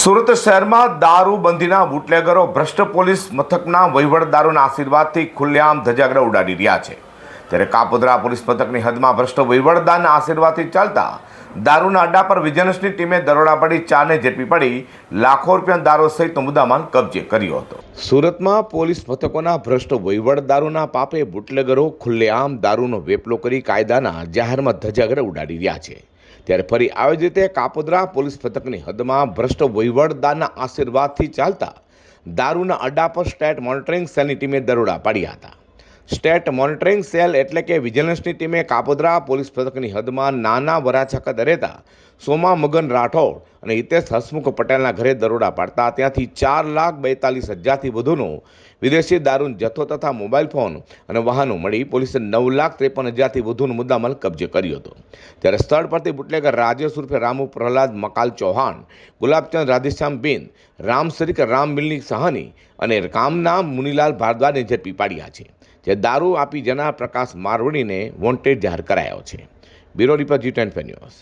સુરત શહેરમાં દારૂબંધીના બુટલેગરો ભ્રષ્ટ પોલીસ મથકના વહીવટદારોના આશીર્વાદથી ખુલ્લેઆમ ધજાગરા ઉડાડી રહ્યા છે. ત્યારે કાપોદ્રા પોલીસ મથકની હદમાં ભ્રષ્ટ વહીવટદારના આશીર્વાદથી ચાલતા દારૂના અડ્ડા પર વિજિલન્સની ટીમે દરોડા પડી ચારને ઝેપી પડી, લાખો રૂપિયા દારૂ સહિત મુદ્દામાલ કબજે કર્યો હતો. સુરતમાં પોલીસ મથકોના ભ્રષ્ટ વહીવટદારોના પાપે બુટલેગરો ખુલ્લેઆમ દારૂનો વેપલો કરી કાયદાના જાહેરમાં ધજાગરા ઉડાડી રહ્યા છે. ત્યારે ફરી આવી જ રીતે કાપોદ્રા પોલીસ મથકની હદમાં ભ્રષ્ટ વહીવટદારના આશીર્વાદથી ચાલતા દારૂના અડ્ડા પર સ્ટેટ મોનિટરિંગ સેલની ટીમે દરોડા પાડ્યા હતા. સ્ટેટ મોનિટરિંગ સેલ એટલે કે વિજિલન્સની ટીમે કાપોદ્રા પોલીસ પથકની હદમાં નાના વરાછાકત રહેતા સોમા મગન રાઠોડ અને હિતેશ હસમુખ પટેલના ઘરે દરોડા પાડતા ત્યાંથી ચાર લાખ બેતાલીસ હજારથી વધુનો વિદેશી દારૂન જથ્થો તથા મોબાઈલ ફોન અને વાહનો મળી પોલીસે નવ લાખ ત્રેપન હજારથી વધુનો મુદ્દામાલ કબજે કર્યો હતો. ત્યારે સ્થળ પરથી બુટલેગર રાજેશ ઉર્ફે રામુ પ્રહલાદ મકાલ ચૌહાણ, ગુલાબચંદ રાધેશ્યામ બિન રામ સરીક રામ મિલની સહાની અને કામના મુનીલાલ ભારદ્વાજને ઝડપી પાડ્યા છે. જે દારૂ આપી જેના પ્રકાશ મારવણીને વોન્ટેડ જાહેર કરાયો છે. Bureau report G twenty news.